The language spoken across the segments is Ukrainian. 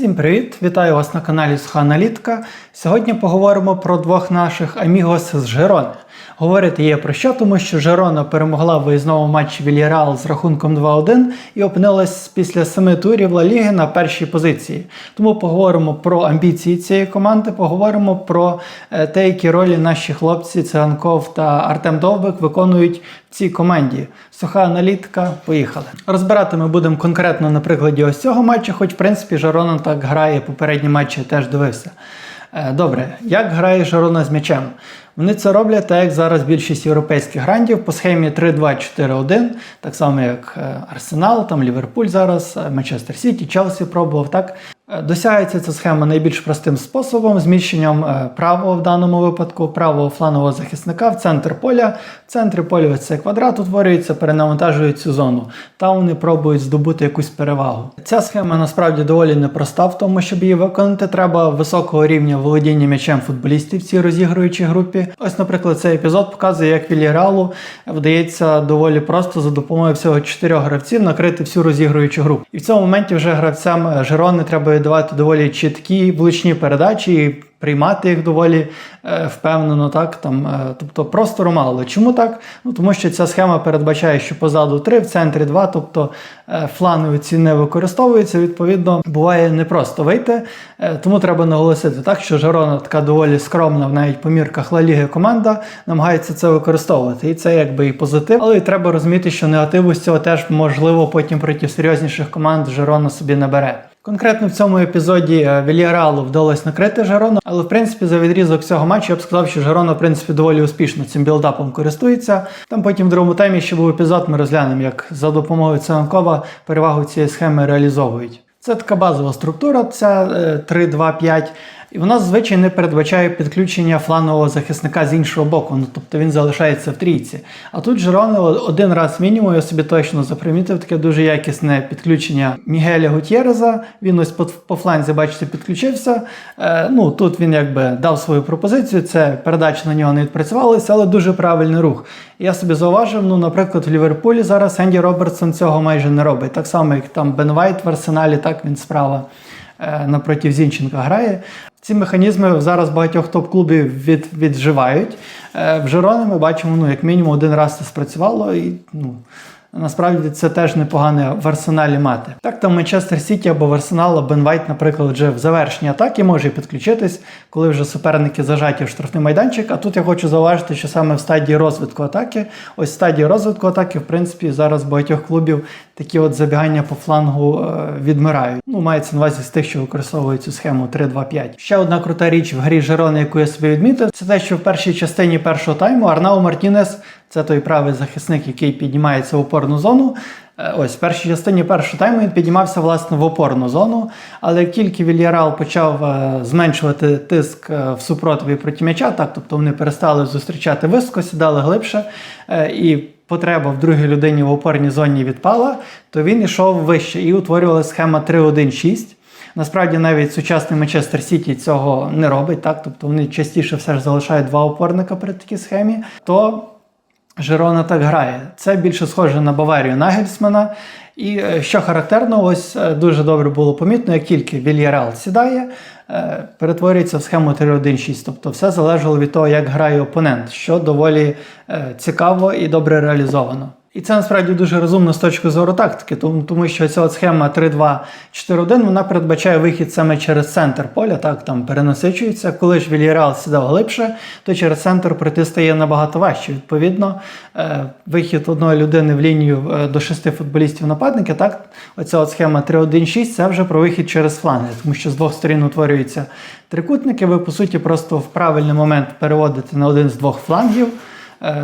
Всім привіт! Вітаю вас на каналі Суха Аналітика. Сьогодні поговоримо про двох наших амігос з Жерони. Говорити є про що, тому що Жерона перемогла в виїзному матчі Вільяреал з рахунком 2-1 і опинилась після семи турів Ла Ліги на першій позиції. Тому поговоримо про амбіції цієї команди, поговоримо про е, те, які ролі наші хлопці Циганков та Артем Довбик виконують в цій команді. Суха аналітика, поїхали. Розбирати ми будемо конкретно на прикладі ось цього матчу, хоч в принципі Жарона так грає попередні матчі, теж дивився. Е, Добре, як грає Жарона з м'ячем? Вони це роблять так, як зараз більшість європейських грандів по схемі 3-2-4-1, так само як е, Арсенал, там Ліверпуль зараз, е, Манчестер Сіті, Челсі пробував. Так досягається ця схема найбільш простим способом, зміщенням е, правого в даному випадку, правого флангового захисника в центр поля. В центрі поля цей квадрат утворюється, перенавантажують цю зону. Там вони пробують здобути якусь перевагу. Ця схема насправді доволі непроста в тому, щоб її виконати. Треба високого рівня володіння м'ячем футболістів в цій розігруючій групі. Ось, наприклад, цей епізод показує, як Вільяреалу вдається доволі просто за допомогою всього чотирьох гравців накрити всю розігруючу групу. І в цьому моменті вже гравцям е, Жерони треба давати доволі чіткі влучні передачі і приймати їх доволі е, впевнено, так там, е, тобто простору мало. Чому так? Ну тому що ця схема передбачає, що позаду 3, в центрі 2, тобто е, ці не використовуються. Відповідно, буває непросто вийти. Е, тому треба наголосити так, що Жарона така доволі скромна, навіть по мірках Ла Ліги команда намагається це використовувати. І це якби і позитив. Але і треба розуміти, що негативу з цього теж можливо потім проти серйозніших команд Жарона собі набере. Конкретно в цьому епізоді е, Вільяреалу вдалося накрити Жарону, але в принципі за відрізок цього матчу я б сказав, що Жарона в принципі доволі успішно цим білдапом користується. Там потім в другому темі ще був епізод, ми розглянемо, як за допомогою Цанкова перевагу цієї схеми реалізовують. Це така базова структура, ця е, 3-2-5. І вона зазвичай не передбачає підключення флангового захисника з іншого боку, ну тобто він залишається в трійці. А тут Жерони один раз мінімум, я собі точно запримітив таке дуже якісне підключення Мігеля Гутєреза. Він ось по, по фланзі, бачите, підключився. Е, ну тут він якби дав свою пропозицію. Це передача на нього не відпрацювалася, але дуже правильний рух. Я собі зауважив, ну, наприклад, в Ліверпулі зараз Енді Робертсон цього майже не робить. Так само, як там Бен Вайт в Арсеналі, так він справа напроти Зінченка грає. Ці механізми зараз багатьох топ-клубів від, відживають. Е, в Жерони ми бачимо, ну, як мінімум один раз це спрацювало. І, ну, Насправді це теж непогане в арсеналі мати. Так там Манчестер Сіті або в Арсенал, або Бен Вайт, наприклад, вже в завершенні атаки може підключитись, коли вже суперники зажаті в штрафний майданчик. А тут я хочу зауважити, що саме в стадії розвитку атаки, ось в стадії розвитку атаки, в принципі, зараз багатьох клубів такі от забігання по флангу е, відмирають. Ну, мається на увазі з тих, що використовують цю схему 3-2-5. Ще одна крута річ в грі Жерони, яку я собі відмітив, це те, що в першій частині першого тайму Арнау Мартінес. Це той правий захисник, який піднімається в опорну зону. Е, Ось в першій частині першого тайму він піднімався власне в опорну зону. Але тільки Вільярал почав е, зменшувати тиск е, в супротиві проти м'яча, так тобто вони перестали зустрічати високо, сідали глибше, і потреба в другій людині в опорній зоні відпала, то він йшов вище і утворювала схема 3-1-6. Насправді навіть сучасний Манчестер Сіті цього не робить, так тобто вони частіше все ж залишають два опорника при такій схемі. То Жерона так грає. Це більше схоже на Баварію Нагельсмана. І е, що характерно, ось е, дуже добре було помітно, як тільки Вільярал сідає, е, перетворюється в схему 3-1-6. Тобто все залежало від того, як грає опонент, що доволі цікаво і добре реалізовано. І це насправді дуже розумно з точки зору тактики, тому, тому що ця от схема 3-2-4-1 вона передбачає вихід саме через центр поля, так там перенасичується. Коли ж Вільяреал сідав глибше, то через центр пройти стає набагато важче. Відповідно, е, вихід одної людини в лінію е, до шести футболістів нападника, так, оця от схема 3-1-6 це вже про вихід через фланги, тому що з двох сторін утворюються трикутники. Ви, по суті, просто в правильний момент переводите на один з двох флангів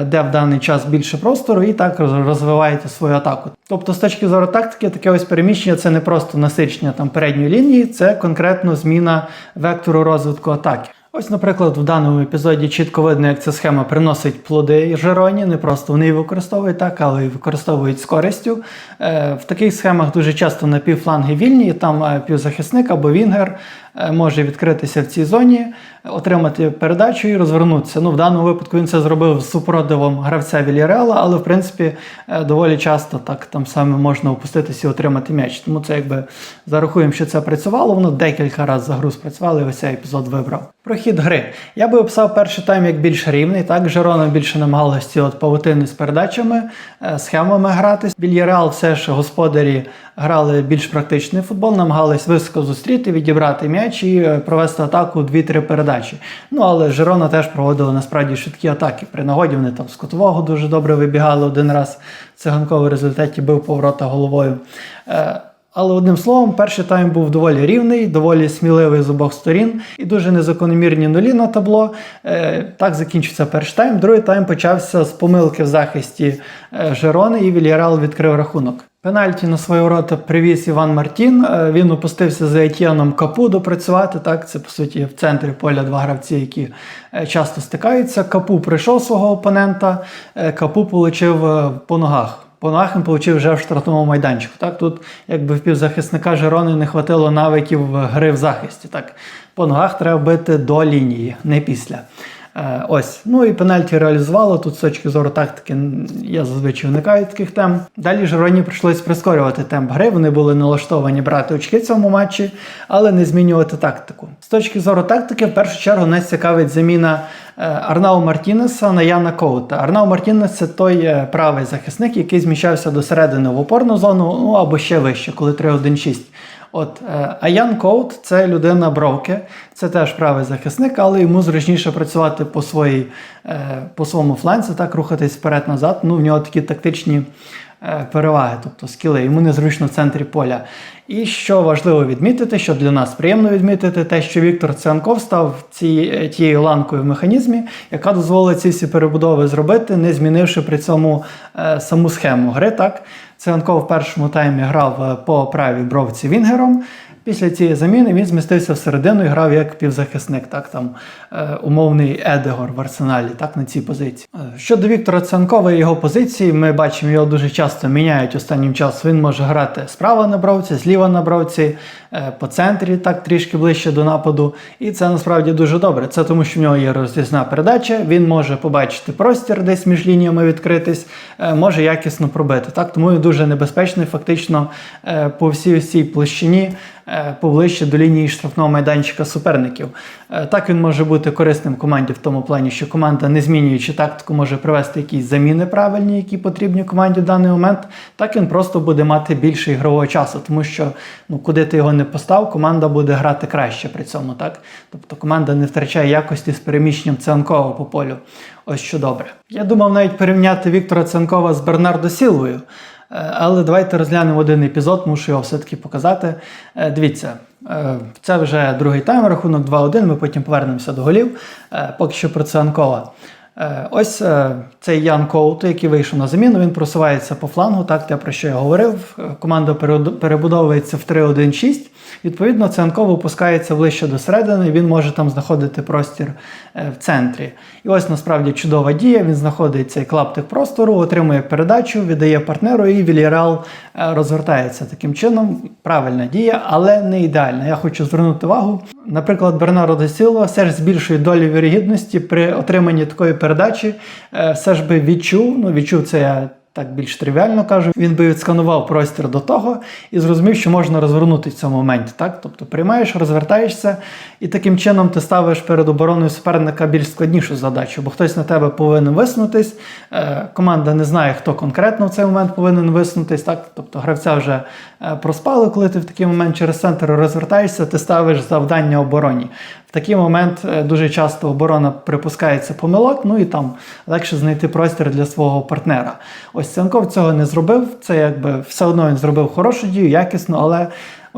де в даний час більше простору, і так роз- розвиваєте свою атаку. Тобто, з точки зору тактики, таке ось переміщення це не просто насичення там передньої лінії, це конкретно зміна вектору розвитку атаки. Ось, наприклад, в даному епізоді чітко видно, як ця схема приносить плоди Жероні. Не просто вони використовують так, але й використовують з користю. Е, В таких схемах дуже часто на півфланги вільні, там е, півзахисник або вінгер е, може відкритися в цій зоні, отримати передачу і розвернутися. Ну, в даному випадку він це зробив з супротивом гравця Вільяреала, але в принципі е, доволі часто так там саме можна опуститися і отримати м'яч. Тому це якби зарахуємо, що це працювало. Воно декілька разів за гру спрацювало, і ось цей епізод вибрав. Про хід гри. Я би описав перший тайм як більш рівний. Так, Жерона більше намагалася ці от павутини з передачами, е, схемами грати. Вільяреал все ж господарі грали більш практичний футбол, намагались високо зустріти, відібрати м'яч і е, провести атаку 2-3 передачі. Ну але Жерона теж проводила насправді швидкі атаки. При нагоді вони там з кутового дуже добре вибігали один раз. Циганков в результаті бив поворота головою. Е, але одним словом, перший тайм був доволі рівний, доволі сміливий з обох сторін і дуже незакономірні нулі на табло. Е, так закінчився перший тайм. Другий тайм почався з помилки в захисті Жерони, і Вільярал відкрив рахунок. Пенальті на свої ворота привіз Іван Мартін. Е, Він опустився за Етьєном Капу допрацювати. Так, це по суті в центрі поля два гравці, які е, часто стикаються. Капу прийшов свого опонента, е, Капу отримав по ногах. По ногах він отримав вже в штрафному майданчику. Так, тут якби в півзахисника Жерони не хватило навиків гри в захисті. Так, по ногах треба бити до лінії, не після. Е, Ось, ну і пенальті реалізувало. Тут з точки зору тактики я зазвичай уникаю таких тем. Далі Жероні прийшлось прискорювати темп гри. Вони були налаштовані брати очки в цьому матчі, але не змінювати тактику. З точки зору тактики, в першу чергу нас цікавить заміна е, Арнау Мартінеса на Яна Коута. Арнау Мартінес це той е, правий захисник, який зміщався до середини в опорну зону, ну або ще вище, коли 3-1-6. От, е, а Коут це людина бровки, це теж правий захисник, але йому зручніше працювати по своїй, е, по своєму фланці, так рухатись вперед-назад. Ну, в нього такі тактичні е, переваги, тобто скіли. Йому незручно в центрі поля. І що важливо відмітити, що для нас приємно відмітити, те, що Віктор Цианков став ці, тією ланкою в механізмі, яка дозволить ці всі перебудови зробити, не змінивши при цьому саму схему гри. Так, Цианков в першому таймі грав е, по правій бровці Вінгером. Після цієї заміни він змістився всередину і грав як півзахисник, так там е, умовний Едегор в арсеналі, так на цій позиції. Е, Щодо Віктора Цанкова і його позиції, ми бачимо, його дуже часто міняють останнім часом. Він може грати справа на бровці, зліва на бровці, по центрі, так трішки ближче до нападу. І це насправді дуже добре. Це тому, що в нього є розрізна передача. Він може побачити простір десь між лініями відкритись, е, може якісно пробити. Так, тому він дуже небезпечний, фактично е, по всій цій площині. е, Поближче до лінії штрафного майданчика суперників. Е, Так він може бути корисним команді в тому плані, що команда, не змінюючи тактику, може привести якісь заміни правильні, які потрібні команді в даний момент. Так він просто буде мати більше ігрового часу, тому що ну, куди ти його не постав, команда буде грати краще при цьому. Так? Тобто команда не втрачає якості з переміщенням Ценкова по полю. Ось що добре. Я думав навіть порівняти Віктора Ценкова з Бернардо Сілвою. Е, Але давайте розглянемо один епізод, мушу його все-таки показати. Е, Дивіться, е, це вже другий тайм, рахунок 2-1, ми потім повернемося до голів. Поки що про Цианкова. Е, Ось е, цей Ян Коуто, який вийшов на заміну, він просувається по флангу, так те, про що я говорив. Е, Команда перебудовується в 3-1-6. Відповідно, Цианков опускається ближче до середини, він може там знаходити простір е, в центрі. І ось насправді чудова дія. Він знаходить цей клаптик простору, отримує передачу, віддає партнеру, і Вільярал розвертається таким чином. Правильна дія, але не ідеальна. Я хочу звернути увагу. Наприклад, Бернардо Сілва все ж з більшою долею вірогідності при отриманні такої передачі е, все ж би відчув. Ну, відчув це я так більш тривіально кажу. Він би відсканував простір до того і зрозумів, що можна розвернути в цьому моменті. Так? Тобто приймаєш, розвертаєшся, і таким чином ти ставиш перед обороною суперника більш складнішу задачу, бо хтось на тебе повинен висунутись. Е, команда не знає, хто конкретно в цей момент повинен висунутись. Так? Тобто гравця вже е, проспали, коли ти в такий момент через центр розвертаєшся, ти ставиш завдання обороні. Такий момент е, дуже часто оборона припускається помилок, ну і там легше знайти простір для свого партнера. Ось Цянков цього не зробив. Це якби все одно він зробив хорошу дію, якісну, але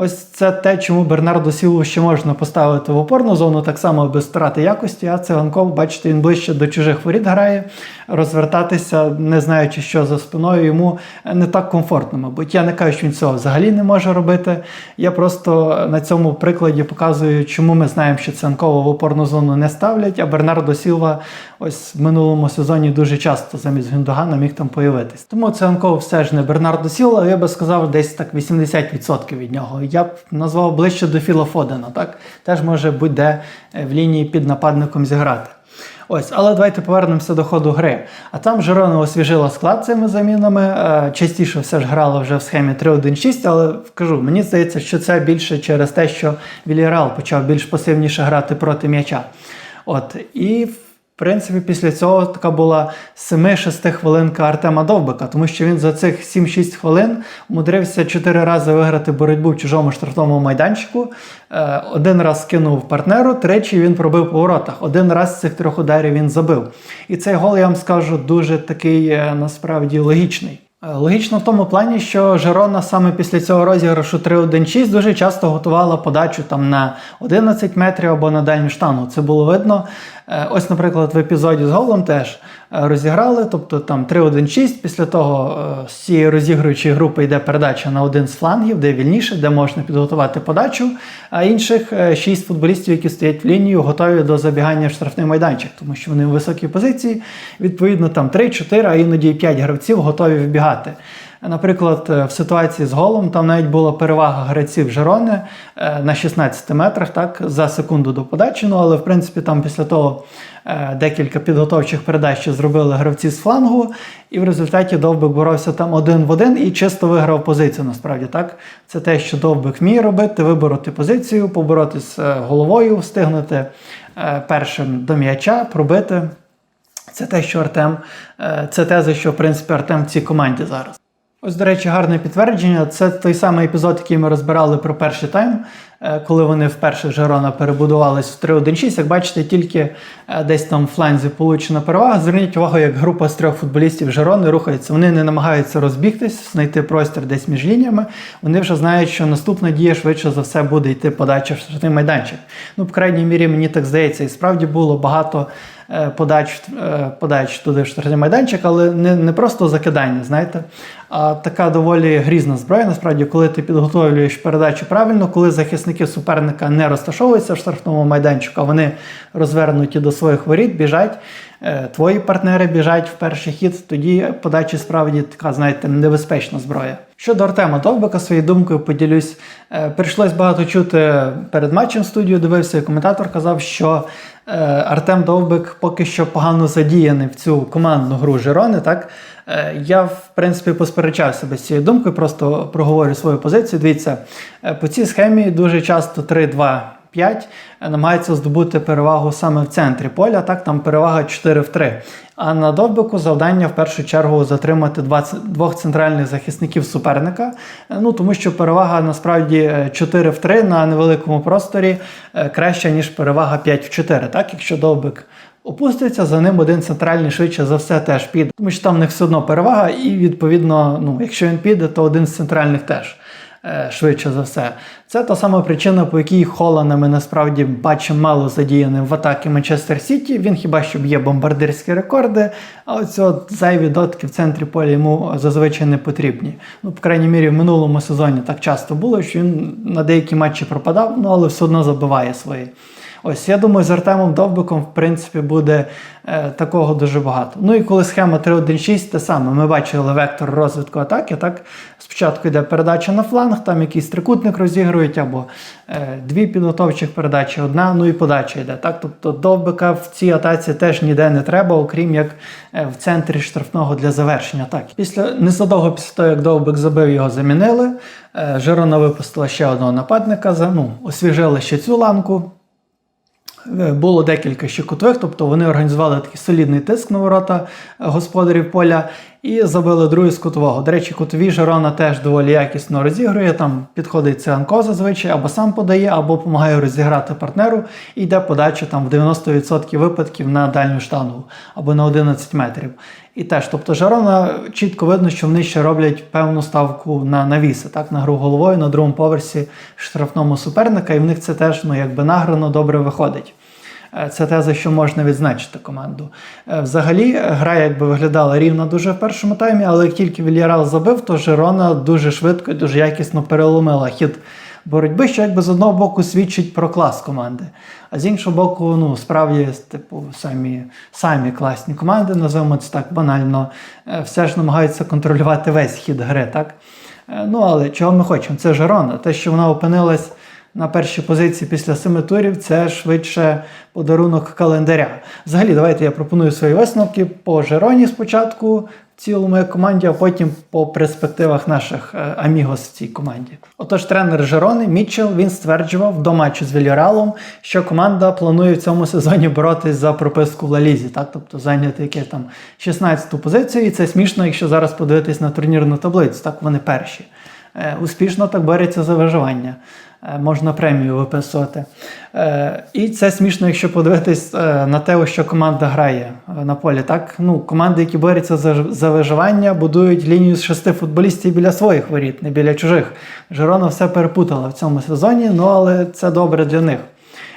Ось це те, чому Бернардо Сілву ще можна поставити в опорну зону, так само без втрати якості. А циганков, бачите, він ближче до чужих воріт грає, розвертатися, не знаючи, що за спиною, йому не так комфортно, мабуть. Я не кажу, що він цього взагалі не може робити. Я просто на цьому прикладі показую, чому ми знаємо, що Циганкова в опорну зону не ставлять, а Бернардо Сілва ось в минулому сезоні дуже часто замість Гюндогана міг там появитись. Тому Циганков все ж не Бернардо Сілва, я би сказав, десь так 80% від нього. Я б назвав ближче до Філа Фодена, так? Теж може будь-де е, в лінії під нападником зіграти. Ось, але давайте повернемося до ходу гри. А там Жирона освіжила склад цими замінами. е, Частіше все ж грала вже в схемі 3-1-6, але кажу, мені здається, що це більше через те, що Вільярал почав більш пасивніше грати проти м'яча. От, і принципі, після цього така була 7-6 хвилинка Артема Довбика, тому що він за цих 7-6 хвилин умудрився 4 рази виграти боротьбу в чужому штрафному майданчику. Е, Один раз кинув партнеру, тричі він пробив по воротах. Один раз цих трьох ударів він забив. І цей гол, я вам скажу, дуже такий е, насправді логічний. Е, Логічно в тому плані, що Жерона саме після цього розіграшу 3-1-6 дуже часто готувала подачу там на 11 метрів або на дальню штангу. Це було видно. Е, Ось, наприклад, в епізоді з голом теж е, розіграли, тобто там 3-1-6. Після того е, з цієї розігруючої групи йде передача на один з флангів, де вільніше, де можна підготувати подачу. А інших 6 футболістів, які стоять в лінію, готові до забігання в штрафний майданчик, тому що вони в високій позиції. Відповідно, там 3-4, а іноді 5 гравців готові вбігати. Наприклад, е, в ситуації з голом там навіть була перевага гравців Жерони е, на 16 метрах так, за секунду до подачі. Ну, але в принципі там після того е, декілька підготовчих передач зробили гравці з флангу, і в результаті Довбик боровся там один в один і чисто виграв позицію. Насправді так. Це те, що Довбик вміє робити, вибороти позицію, поборотись е, головою, встигнути першим до м'яча, пробити. Це те, що Артем, це те, за що в принципі Артем в цій команді зараз. Ось, до речі, гарне підтвердження. Це той самий епізод, який ми розбирали про перший тайм, е, коли вони вперше Жерона перебудувались в 3-1-6. Як бачите, тільки е, десь там в фланзі получена перевага. Зверніть увагу, як група з трьох футболістів Жерони рухається. Вони не намагаються розбігтись, знайти простір десь між лініями. Вони вже знають, що наступна дія швидше за все буде йти подача в штрафний майданчик. Ну, по крайній мірі, мені так здається, і справді було багато. Е, Подач, е, подач туди в штрафний майданчик, але не, не просто закидання, знаєте, а така доволі грізна зброя. Насправді, коли ти підготовлюєш передачу правильно, коли захисники суперника не розташовуються в штрафному майданчику, а вони розвернуті до своїх воріт, біжать, твої партнери біжать в перший хід, тоді подача справді така, знаєте, небезпечна зброя. Щодо Артема Довбика, своєю думкою поділюсь. Е, Прийшлось багато чути перед матчем студію, дивився, і коментатор казав, що е, Артем Довбик поки що погано задіяний в цю командну гру Жирони. Так? Е, Я, в принципі, посперечався без цієї думкою, просто проговорю свою позицію. Дивіться, е, по цій схемі дуже часто 3-2. 5 намагається здобути перевагу саме в центрі поля, так там перевага 4 в 3. А на довбику завдання в першу чергу затримати двох центральних захисників суперника. Е, Ну тому що перевага насправді е, 4 в 3 на невеликому просторі е, краща, ніж перевага 5 в 4. Так, якщо довбик опуститься, за ним один центральний швидше за все теж піде. Тому що там в них все одно перевага, і відповідно, ну, якщо він піде, то один з центральних теж. Е, Швидше за все, це та сама причина, по якій Холлана ми насправді бачимо мало задіяним в атаки Манчестер Сіті. Він хіба що б'є бомбардирські рекорди, а оці от зайві дотки в центрі поля йому зазвичай не потрібні. Ну, по крайній мірі, в минулому сезоні так часто було, що він на деякі матчі пропадав, ну але все одно забиває свої. Ось я думаю, з Артемом Довбиком, в принципі, буде е, такого дуже багато. Ну і коли схема 3-1-6, те саме. Ми бачили вектор розвитку атаки. Так спочатку йде передача на фланг, там якийсь трикутник розігрують, або е, дві підготовчих передачі, одна, ну і подача йде. Так, тобто довбика в цій атаці теж ніде не треба, окрім як е, в центрі штрафного для завершення атаки. Після незадовго після того, як довбик забив, його замінили. Е, Жирона випустила ще одного нападника, ну, освіжили ще цю ланку. Е, Було декілька ще кутових, тобто вони організували такий солідний тиск на ворота е, господарів поля. І забили другий з кутового. До речі, кутові Жерона теж доволі якісно розігрує. Там підходить Циганко зазвичай, або сам подає, або допомагає розіграти партнеру. І йде подача там в 90% випадків на дальню штангу або на 11 метрів. І теж, тобто Жерона чітко видно, що вони ще роблять певну ставку на навіси, так, на гру головою на другому поверсі штрафному суперника, і в них це теж ну, якби награно добре виходить. Е, Це те, за що можна відзначити команду. Е, Взагалі, гра якби виглядала рівно дуже в першому таймі, але як тільки Вільярал забив, то Жерона дуже швидко і дуже якісно переломила хід боротьби, що якби з одного боку свідчить про клас команди. А з іншого боку, ну справді, типу, самі, самі класні команди, називаємо це так банально, е, все ж намагаються контролювати весь хід гри, так? Ну, але чого ми хочемо? Це Жерона. Те, що вона опинилась на першій позиції після семи турів, це швидше подарунок календаря. Взагалі, давайте я пропоную свої висновки по Жероні спочатку в цілому команді, а потім по перспективах наших е, амігос в цій команді. Отож, тренер Жерони Мітчел він стверджував до матчу з Вільяралом, що команда планує в цьому сезоні боротись за прописку в Лалізі, так тобто зайняти яке там 16-ту позицію, і це смішно, якщо зараз подивитись на турнірну таблицю. Так вони перші. Е, Успішно так борються за виживання. Е, Можна премію виписувати. Е, І це смішно, якщо подивитись е, на те, що команда грає на полі. Так? Ну, команди, які борються за, за виживання, будують лінію з шести футболістів біля своїх воріт, не біля чужих. Жерона все перепутала в цьому сезоні, ну але це добре для них.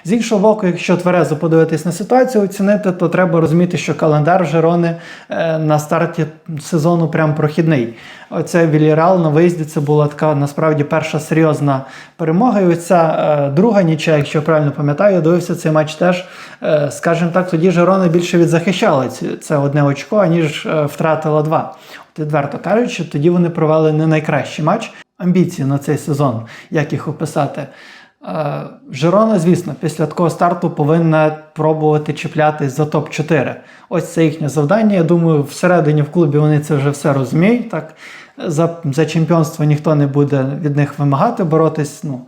З іншого боку, якщо тверезо подивитись на ситуацію, оцінити, то треба розуміти, що календар Жерони е, на старті сезону прям прохідний. Оце Вільярал на виїзді це була така насправді перша серйозна перемога. І оця е, друга нічия, якщо я правильно пам'ятаю, я дивився цей матч теж. Е, скажімо так, тоді Жерона більше відзахищала це одне очко, аніж втратила два. Відверто кажучи, тоді вони провели не найкращий матч. Амбіції на цей сезон, як їх описати. Е, Жерона, звісно, після такого старту повинна пробувати чіплятись за топ-4. Ось це їхнє завдання. Я думаю, всередині в клубі вони це вже все розуміють. Так? За, за чемпіонство ніхто не буде від них вимагати боротись. Ну,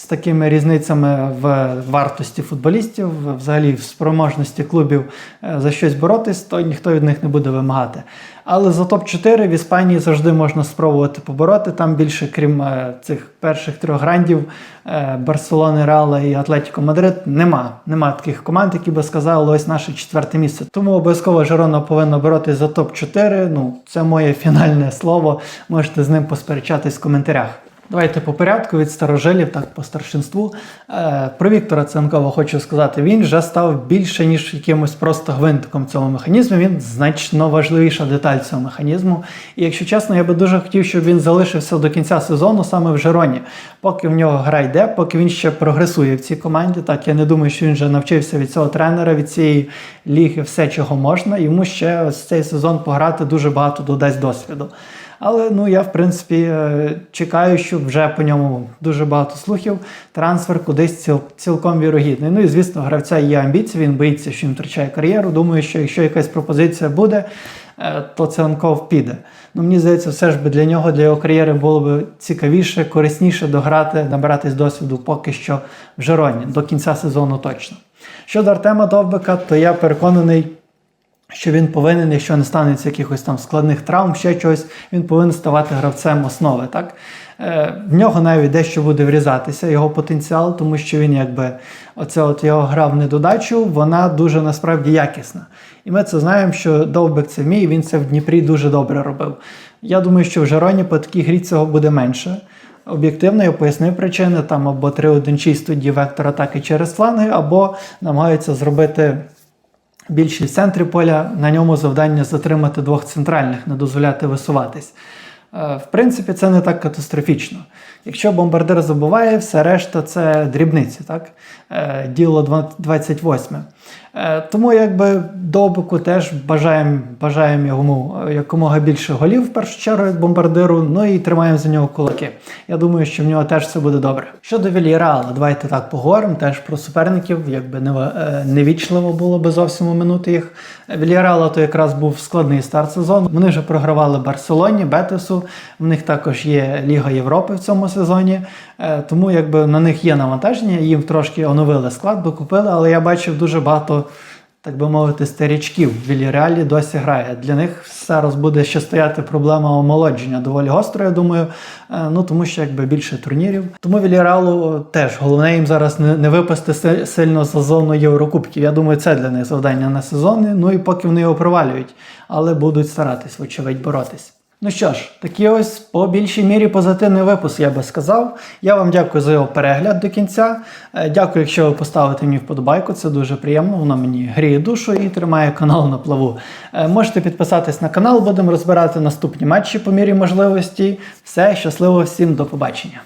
з такими різницями в вартості футболістів, взагалі в спроможності клубів е, за щось боротись, то ніхто від них не буде вимагати. Але за топ-4 в Іспанії завжди можна спробувати побороти. Там більше, крім е, цих перших трьох грандів е, Барселони, Реала і Атлетіко Мадрид, нема. Нема таких команд, які би сказали, ось наше четверте місце. Тому обов'язково Жерона повинна боротись за топ-4. Ну, це моє фінальне слово. Можете з ним посперечатись в коментарях. Давайте по порядку від старожилів, так по старшинству. Е, про Віктора Ценкова хочу сказати, він вже став більше, ніж якимось просто гвинтиком цього механізму. Він значно важливіша деталь цього механізму. І якщо чесно, я би дуже хотів, щоб він залишився до кінця сезону саме в Жероні. Поки в нього гра йде, поки він ще прогресує в цій команді. Так я не думаю, що він вже навчився від цього тренера, від цієї ліги, все, чого можна. Йому ще ось цей сезон пограти дуже багато додасть досвіду. Але ну я в принципі е, чекаю, що вже по ньому дуже багато слухів. Трансфер кудись ціл, цілком вірогідний. Ну і звісно, гравця є амбіції, він боїться, що він втрачає кар'єру. Думаю, що якщо якась пропозиція буде, е, то Ценков піде. Ну мені здається, все ж би для нього, для його кар'єри було б цікавіше, корисніше дограти, набиратись досвіду поки що в Жероні до кінця сезону точно. Щодо Артема Довбика, то я переконаний що він повинен, якщо не станеться якихось там складних травм, ще чогось, він повинен ставати гравцем основи. Так? Е, в нього навіть дещо буде врізатися його потенціал, тому що він якби оце от його гра в недодачу, вона дуже насправді якісна. І ми це знаємо, що Довбик це вміє, він це в Дніпрі дуже добре робив. Я думаю, що в Жероні по такій грі цього буде менше. Об'єктивно, я пояснив причини, там або 3-1-6 тоді вектор атаки через фланги, або намагаються зробити більшість центрі поля, на ньому завдання затримати двох центральних, не дозволяти висуватись. Е, В принципі, це не так катастрофічно. Якщо бомбардир забуває, все решта це дрібниці, так? Е, Діло два- 28. Е, Тому якби Довбику теж бажаємо бажаємо йому е, якомога більше голів в першу чергу від бомбардиру, ну і тримаємо за нього кулаки. Я думаю, що в нього теж все буде добре. Щодо Вільяреала, давайте так поговоримо теж про суперників, якби не, е, невічливо було би зовсім оминути їх. Вільяреала то якраз був складний старт сезону. Вони вже програвали Барселоні, Бетесу. В них також є Ліга Європи в цьому сезоні. Тому якби на них є навантаження, їм трошки оновили склад, докупили, але я бачив дуже багато так би мовити, старічків в Вільяреалі досі грає. Для них зараз буде ще стояти проблема омолодження доволі гостро, я думаю. Е, Ну тому що якби більше турнірів. Тому Вільяреалу теж головне їм зараз не, не випасти сильно з зону Єврокубків. Я думаю, це для них завдання на сезони. Ну і поки вони його провалюють, але будуть старатись, вочевидь, боротись. Ну що ж, такий ось по більшій мірі позитивний випуск, я би сказав. Я вам дякую за його перегляд до кінця. Е, Дякую, якщо ви поставите мені вподобайку, це дуже приємно. Воно мені гріє душу і тримає канал на плаву. Е, Можете підписатись на канал, будемо розбирати наступні матчі по мірі можливості. Все, щасливо всім, до побачення.